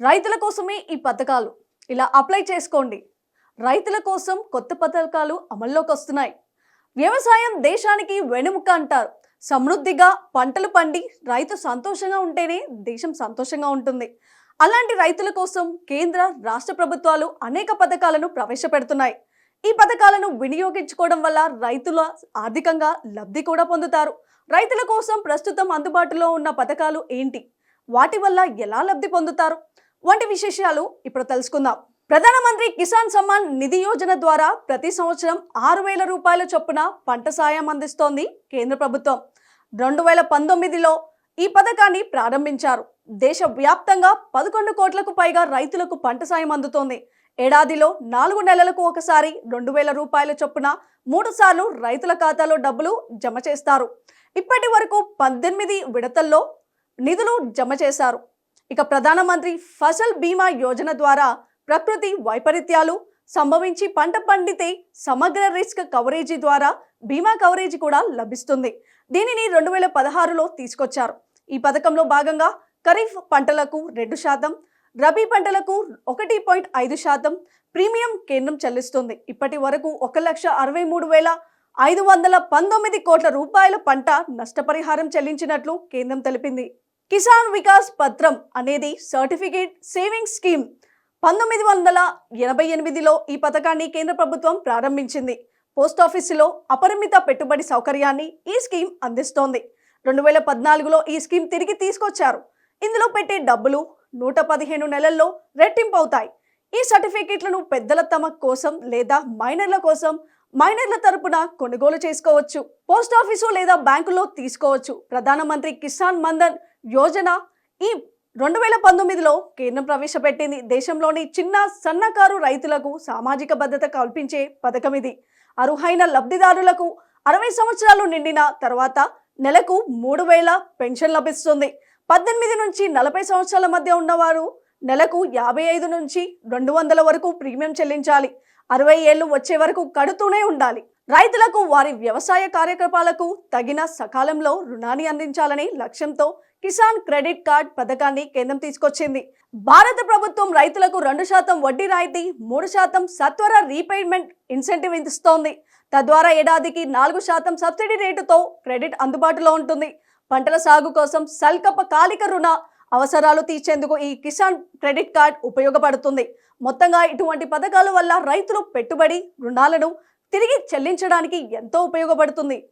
రైతుల కోసమే ఈ పథకాలు. ఇలా అప్లై చేసుకోండి. రైతుల కోసం కొత్త పథకాలు అమల్లోకి వస్తున్నాయి. వ్యవసాయం దేశానికి వెనుముక అంటారు. సమృద్ధిగా పంటలు పండి రైతు సంతోషంగా ఉంటేనే దేశం సంతోషంగా ఉంటుంది. అలాంటి రైతుల కోసం కేంద్ర రాష్ట్ర ప్రభుత్వాలు అనేక పథకాలను ప్రవేశపెడుతున్నాయి. ఈ పథకాలను వినియోగించుకోవడం వల్ల రైతుల ఆర్థికంగా లబ్ధి కూడా పొందుతారు. రైతుల కోసం ప్రస్తుతం అందుబాటులో ఉన్న పథకాలు ఏంటి? వాటి వల్ల ఎలా లబ్ధి పొందుతారు? వంటి విశేషాలు ఇప్పుడు తెలుసుకుందాం. ప్రధానమంత్రి కిసాన్ సమ్మాన్ నిధి యోజన ద్వారా ప్రతి సంవత్సరం ఆరు వేల రూపాయల చొప్పున పంట సాయం అందిస్తోంది కేంద్ర ప్రభుత్వం. రెండు వేల పంతొమ్మిదిలో ఈ పథకాన్ని ప్రారంభించారు. దేశవ్యాప్తంగా పదకొండు కోట్లకు పైగా రైతులకు పంట సాయం అందుతోంది. ఏడాదిలో నాలుగు నెలలకు ఒకసారి రెండు వేల రూపాయల చొప్పున మూడు సార్లు రైతుల ఖాతాలో డబ్బులు జమ చేస్తారు. ఇప్పటి వరకు పద్దెనిమిది విడతల్లో నిధులు జమ చేశారు. ఇక ప్రధానమంత్రి ఫసల్ బీమా యోజన ద్వారా ప్రకృతి వైపరీత్యాలు సంభవించి పంట పండితే సమగ్ర రిస్క్ కవరేజీ ద్వారా బీమా కవరేజీ కూడా లభిస్తుంది. దీనిని రెండు వేల పదహారులో తీసుకొచ్చారు. ఈ పథకంలో భాగంగా ఖరీఫ్ పంటలకు రెండు శాతం రబీ పంటలకు ఒకటి పాయింట్ ఐదు శాతం ప్రీమియం కేంద్రం చెల్లిస్తుంది. ఇప్పటి వరకు ఒక లక్ష అరవై మూడు వేల ఐదు వందల పంతొమ్మిది కోట్ల రూపాయల పంట నష్టపరిహారం చెల్లించినట్లు కేంద్రం తెలిపింది. కిసాన్ వికాస్ పత్రం అనేది సర్టిఫికేట్ సేవింగ్స్ స్కీమ్ పంతొమ్మిది వందల ఎనభై ఎనిమిదిలో ఈ పథకాన్ని కేంద్ర ప్రభుత్వం ప్రారంభించింది. పోస్ట్ ఆఫీసులో అపరిమిత పెట్టుబడి సౌకర్యాన్ని ఈ స్కీమ్ అందిస్తోంది. రెండు వేల పద్నాలుగులో ఈ స్కీమ్ తిరిగి తీసుకొచ్చారు. ఇందులో పెట్టే డబ్బులు నూట పదిహేను నెలల్లో రెట్టింపు అవుతాయి ఈ సర్టిఫికేట్లను పెద్దల తమ కోసం లేదా మైనర్ల కోసం మైనర్ల తరపున కొనుగోలు చేసుకోవచ్చు. పోస్ట్ ఆఫీసు లేదా బ్యాంకులో తీసుకోవచ్చు. ప్రధానమంత్రి కిసాన్ మందన్ యోజన ఈ రెండు వేల పంతొమ్మిదిలో కేంద్రం ప్రవేశపెట్టింది. దేశంలోని చిన్న సన్నకారు రైతులకు సామాజిక భద్రత కల్పించే పథకం ఇది. అర్హైన లబ్ధిదారులకు అరవై సంవత్సరాలు నిండిన తర్వాత నెలకు మూడు వేల పెన్షన్ లభిస్తుంది. పద్దెనిమిది నుంచి నలభై సంవత్సరాల మధ్య ఉన్నవారు నెలకు యాభై ఐదు నుంచి రెండు వందల వరకు ప్రీమియం చెల్లించాలి. అరవై ఏళ్ళు వచ్చే వరకు కడుతూనే ఉండాలి. రైతులకు వారి వ్యవసాయ కార్యకలాపాలకు తగిన సకాలంలో రుణాన్ని అందించాలని లక్ష్యంతో కిసాన్ క్రెడిట్ కార్డ్ పథకాన్ని కేంద్రం తీసుకొచ్చింది. భారత ప్రభుత్వం రైతులకు రెండు శాతం వడ్డీ రాయితీ మూడు శాతం సత్వర రీపేమెంట్ ఇన్సెంటివ్ ఇస్తోంది తద్వారా ఏడాదికి నాలుగు శాతం సబ్సిడీ రేటుతో క్రెడిట్ అందుబాటులో ఉంటుంది. పంటల సాగు కోసం స్వల్పకాలిక రుణ అవసరాలు తీర్చేందుకు ఈ కిసాన్ క్రెడిట్ కార్డ్ ఉపయోగపడుతుంది. మొత్తంగా ఇటువంటి పథకాల వల్ల రైతులు పెట్టుబడి రుణాలను తిరిగి చెల్లించడానికి ఎంతో ఉపయోగపడుతుంది.